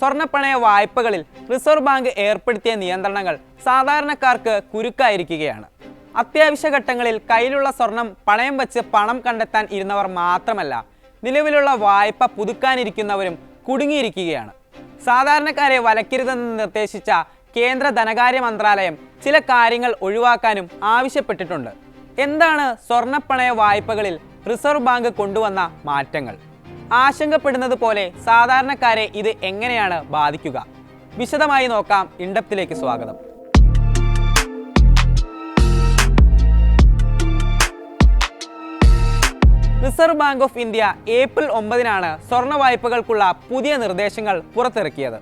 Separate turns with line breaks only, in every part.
സ്വർണപ്പണയ വായ്പകളിൽ reserve bank ഏർപ്പെടുത്തിയ നിയന്ത്രണങ്ങൾ സാധാരണക്കാർക്ക് കുരുക്കായിരിക്കുകയാണ്. അത്യാവശ്യ ഘട്ടങ്ങളിൽ കയ്യിലുള്ള സ്വർണം പണയം വെച്ച് പണം കണ്ടെത്താൻ ഇരുന്നവർ മാത്രമല്ല നിലവിലുള്ള വായ്പ പുതുക്കാനിരിക്കുന്നവരും കുടുങ്ങിയിരിക്കുകയാണ്. സാധാരണക്കാരെ വലയ്ക്കരുതെന്ന് നിർദ്ദേശിച്ച കേന്ദ്ര ധനകാര്യ മന്ത്രാലയം ചില കാര്യങ്ങൾ ഒഴിവാക്കാനും ആവശ്യപ്പെട്ടിട്ടുണ്ട്. എന്താണ് സ്വർണപ്പണയ വായ്പകളിൽ റിസർവ് ബാങ്ക് കൊണ്ടുവന്ന മാറ്റങ്ങൾ? ആശങ്കപ്പെടുന്നത് പോലെ സാധാരണക്കാരെ ഇത് എങ്ങനെയാണ് ബാധിക്കുക? വിശദമായി നോക്കാം ഇൻഡപ്തിലേക്ക് സ്വാഗതം. Reserve bank of India April ഒമ്പതിനാണ് സ്വർണ വായ്പകൾക്കുള്ള പുതിയ നിർദ്ദേശങ്ങൾ പുറത്തിറക്കിയത്.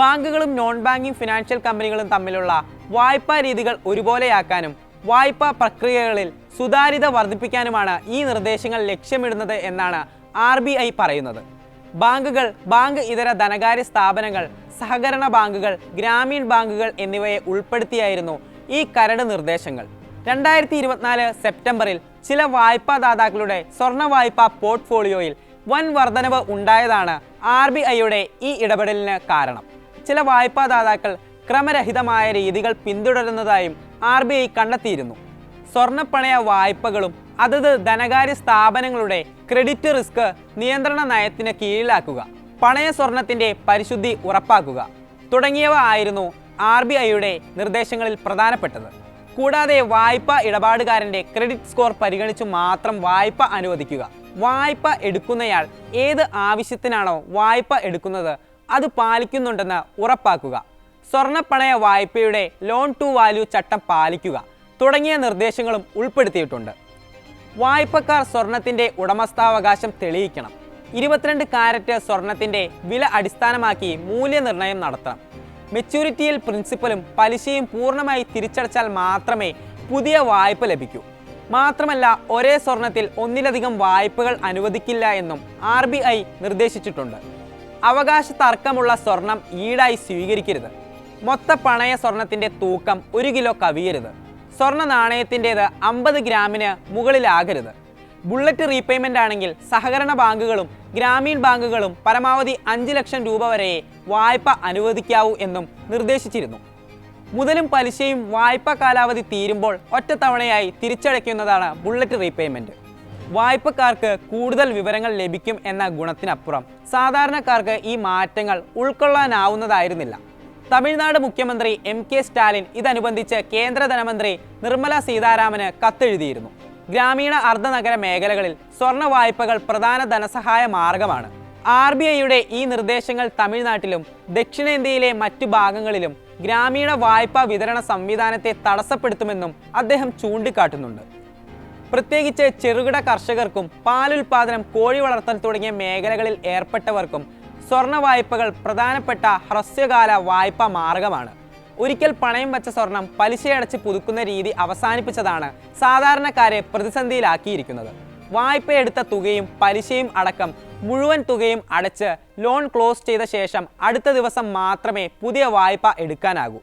ബാങ്കുകളും നോൺ ബാങ്കിംഗ് ഫിനാൻഷ്യൽ കമ്പനികളും തമ്മിലുള്ള വായ്പാ രീതികൾ ഒരുപോലെയാക്കാനും വായ്പാ പ്രക്രിയകളിൽ സുതാര്യത വർദ്ധിപ്പിക്കാനുമാണ് ഈ നിർദ്ദേശങ്ങൾ ലക്ഷ്യമിടുന്നത് എന്നാണ് ആർ ബി ഐ പറയുന്നത്. ബാങ്കുകൾ ബാങ്ക് ഇതര ധനകാര്യ സ്ഥാപനങ്ങൾ സഹകരണ ബാങ്കുകൾ ഗ്രാമീൺ ബാങ്കുകൾ എന്നിവയെ ഉൾപ്പെടുത്തിയായിരുന്നു ഈ കരട് നിർദ്ദേശങ്ങൾ. രണ്ടായിരത്തി ഇരുപത്തിനാല് സെപ്റ്റംബറിൽ ചില വായ്പാദാതാക്കളുടെ സ്വർണ വായ്പാ പോർട്ട്ഫോളിയോയിൽ വൻ വർധനവ് ഉണ്ടായതാണ് ആർ ബി ഐയുടെ ഈ ഇടപെടലിന് കാരണം. ചില വായ്പാദാതാക്കൾ ക്രമരഹിതമായ രീതികൾ പിന്തുടരുന്നതായും ആർ ബി ഐ കണ്ടെത്തിയിരുന്നു. സ്വർണപ്പണയ വായ്പകളും അതത് ധനകാര്യ സ്ഥാപനങ്ങളുടെ ക്രെഡിറ്റ് റിസ്ക് നിയന്ത്രണ നയത്തിന് കീഴിലാക്കുക. പണയ സ്വർണത്തിന്റെ പരിശുദ്ധി ഉറപ്പാക്കുക. തുടങ്ങിയവ ആയിരുന്നു ആർ ബി ഐയുടെ നിർദ്ദേശങ്ങളിൽ പ്രധാനപ്പെട്ടത്. കൂടാതെ വായ്പ ഇടപാടുകാരന്റെ ക്രെഡിറ്റ് സ്കോർ പരിഗണിച്ച് മാത്രം വായ്പ അനുവദിക്കുക. വായ്പ എടുക്കുന്നയാൾ ഏത് ആവശ്യത്തിനാണോ വായ്പ എടുക്കുന്നത് അത് പാലിക്കുന്നുണ്ടെന്ന് ഉറപ്പാക്കുക. സ്വർണപ്പണയ വായ്പയുടെ ലോൺ ടു വാല്യൂ ചട്ടം പാലിക്കുക തുടങ്ങിയ നിർദ്ദേശങ്ങളും ഉൾപ്പെടുത്തിയിട്ടുണ്ട്. വായ്പക്കാർ സ്വർണത്തിന്റെ ഉടമസ്ഥാവകാശം തെളിയിക്കണം. ഇരുപത്തിരണ്ട് കാരറ്റ് സ്വർണത്തിന്റെ വില അടിസ്ഥാനമാക്കി മൂല്യനിർണയം നടത്തണം. മെച്യൂരിറ്റിയിൽ പ്രിൻസിപ്പലും പലിശയും പൂർണമായി തിരിച്ചടച്ചാൽ മാത്രമേ പുതിയ വായ്പ ലഭിക്കൂ. മാത്രമല്ല ഒരേ സ്വർണത്തിൽ ഒന്നിലധികം വായ്പകൾ അനുവദിക്കില്ല എന്നും ആർ ബി ഐ നിർദ്ദേശിച്ചിട്ടുണ്ട്. അവകാശ തർക്കമുള്ള സ്വർണം ഈടായി സ്വീകരിക്കരുത്. മൊത്ത പണയ സ്വർണത്തിന്റെ തൂക്കം ഒരു കിലോ കവിയരുത്. സ്വർണ നാണയത്തിന്റേത് അമ്പത് ഗ്രാമിന് മുകളിലാകരുത്. ബുള്ളറ്റ് റീപേയ്മെന്റ് ആണെങ്കിൽ സഹകരണ ബാങ്കുകളും ഗ്രാമീൺ ബാങ്കുകളും പരമാവധി അഞ്ച് ലക്ഷം രൂപ വരെ വായ്പ അനുവദിക്കാവൂ എന്നും നിർദ്ദേശിച്ചിരുന്നു. മുതലും പലിശയും വായ്പ കാലാവധി തീരുമ്പോൾ ഒറ്റത്തവണയായി തിരിച്ചടയ്ക്കുന്നതാണ് ബുള്ളറ്റ് റീപേയ്മെന്റ് വായ്പക്കാർക്ക് കൂടുതൽ വിവരങ്ങൾ ലഭിക്കും എന്ന ഗുണത്തിനപ്പുറം സാധാരണക്കാർക്ക് ഈ മാറ്റങ്ങൾ ഉൾക്കൊള്ളാനാവുന്നതായിരുന്നില്ല. തമിഴ്നാട് മുഖ്യമന്ത്രി എം കെ സ്റ്റാലിൻ ഇതനുബന്ധിച്ച് കേന്ദ്ര ധനമന്ത്രി നിർമ്മല സീതാരാമന് കത്തെഴുതിയിരുന്നു. ഗ്രാമീണ അർദ്ധനഗര മേഖലകളിൽ സ്വർണ വായ്പകൾ പ്രധാന ധനസഹായ മാർഗമാണ്. ആർ ബി ഐയുടെ ഈ നിർദ്ദേശങ്ങൾ തമിഴ്നാട്ടിലും ദക്ഷിണേന്ത്യയിലെ മറ്റു ഭാഗങ്ങളിലും ഗ്രാമീണ വായ്പാ വിതരണ സംവിധാനത്തെ തടസ്സപ്പെടുത്തുമെന്നും അദ്ദേഹം ചൂണ്ടിക്കാട്ടുന്നുണ്ട്. പ്രത്യേകിച്ച് ചെറുകിട കർഷകർക്കും പാലുൽപാദനം കോഴി വളർത്തൽ തുടങ്ങിയ മേഖലകളിൽ ഏർപ്പെട്ടവർക്കും സ്വർണ വായ്പകൾ പ്രധാനപ്പെട്ട ഹ്രസ്വകാല വായ്പാ മാർഗമാണ്. ഒരിക്കൽ പണയം വച്ച സ്വർണം പലിശയടച്ച് പുതുക്കുന്ന രീതി അവസാനിപ്പിച്ചതാണ് സാധാരണക്കാരെ പ്രതിസന്ധിയിലാക്കിയിരിക്കുന്നത്. വായ്പ എടുത്ത തുകയും പലിശയും അടക്കം മുഴുവൻ തുകയും അടച്ച് ലോൺ ക്ലോസ് ചെയ്ത ശേഷം അടുത്ത ദിവസം മാത്രമേ പുതിയ വായ്പ എടുക്കാനാകൂ.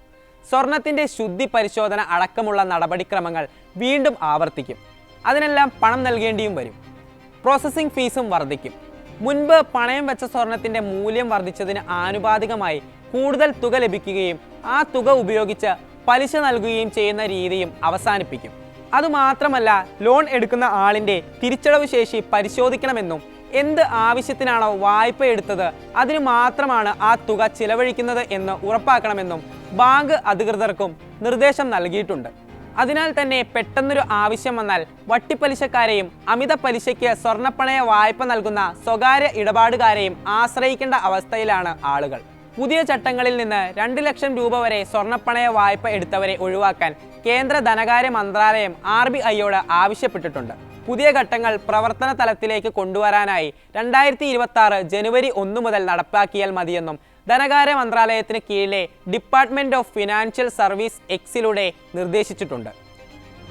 സ്വർണത്തിന്റെ ശുദ്ധി പരിശോധന അടക്കമുള്ള നടപടിക്രമങ്ങൾ വീണ്ടും ആവർത്തിക്കും. അതിനെല്ലാം പണം നൽകേണ്ടിയും വരും. പ്രോസസ്സിംഗ് ഫീസും വർദ്ധിക്കും. മുൻപ് പണയം വെച്ച സ്വർണത്തിന്റെ മൂല്യം വർദ്ധിച്ചതിന് ആനുപാതികമായി കൂടുതൽ തുക ലഭിക്കുകയും ആ തുക ഉപയോഗിച്ച് പലിശ നൽകുകയും ചെയ്യുന്ന രീതിയും അവസാനിപ്പിക്കും. അതുമാത്രമല്ല ലോൺ എടുക്കുന്ന ആളിന്റെ തിരിച്ചടവ് ശേഷി പരിശോധിക്കണമെന്നും എന്ത് ആവശ്യത്തിനാണോ വായ്പ എടുത്തത് അതിന് മാത്രമാണ് ആ തുക ചിലവഴിക്കുന്നത് എന്ന് ഉറപ്പാക്കണമെന്നും ബാങ്ക് അധികൃതർക്കും നിർദ്ദേശം നൽകിയിട്ടുണ്ട്. അതിനാൽ തന്നെ പെട്ടെന്നൊരു ആവശ്യം വന്നാൽ വട്ടിപ്പലിശക്കാരെയും അമിത പലിശയ്ക്ക് സ്വർണപ്പണയ വായ്പ നൽകുന്ന സ്വകാര്യ ഇടപാടുകാരെയും ആശ്രയിക്കേണ്ട അവസ്ഥയിലാണ് ആളുകൾ. പുതിയ ചട്ടങ്ങളിൽ നിന്ന് രണ്ട് ലക്ഷം രൂപ വരെ സ്വർണപ്പണയ വായ്പ എടുത്തവരെ ഒഴിവാക്കാൻ കേന്ദ്ര ധനകാര്യ മന്ത്രാലയം ആർ ബി ഐയോട് ആവശ്യപ്പെട്ടിട്ടുണ്ട്. പുതിയ ഘട്ടങ്ങൾ പ്രവർത്തന തലത്തിലേക്ക് കൊണ്ടുവരാനായി രണ്ടായിരത്തി ഇരുപത്തി ആറ് ജനുവരി ഒന്ന് മുതൽ നടപ്പാക്കിയാൽ മതിയെന്നും ധനകാര്യ മന്ത്രാലയത്തിന് കീഴിലെ ഡിപ്പാർട്ട്മെന്റ് ഓഫ് ഫിനാൻഷ്യൽ സർവീസ് എക്സിലൂടെ നിർദ്ദേശിച്ചിട്ടുണ്ട്.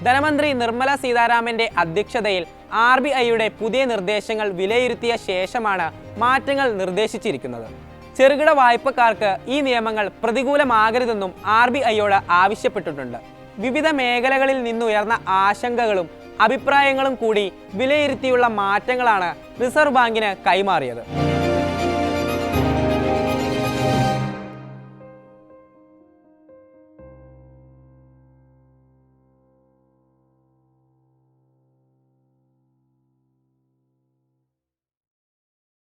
ധനമന്ത്രി നിർമ്മല സീതാരാമന്റെ അധ്യക്ഷതയിൽ ആർ ബി ഐയുടെ പുതിയ നിർദ്ദേശങ്ങൾ വിലയിരുത്തിയ ശേഷമാണ് മാറ്റങ്ങൾ നിർദ്ദേശിച്ചിരിക്കുന്നത്. ചെറുകിട വായ്പക്കാർക്ക് ഈ നിയമങ്ങൾ പ്രതികൂലമാകരുതെന്നും ആർ ബി ഐയോട് ആവശ്യപ്പെട്ടിട്ടുണ്ട്. വിവിധ മേഖലകളിൽ നിന്നുയർന്ന ആശങ്കകളും അഭിപ്രായങ്ങളും കൂടി വിലയിരുത്തിയുള്ള മാറ്റങ്ങളാണ് റിസർവ് ബാങ്കിന് കൈമാറിയത്.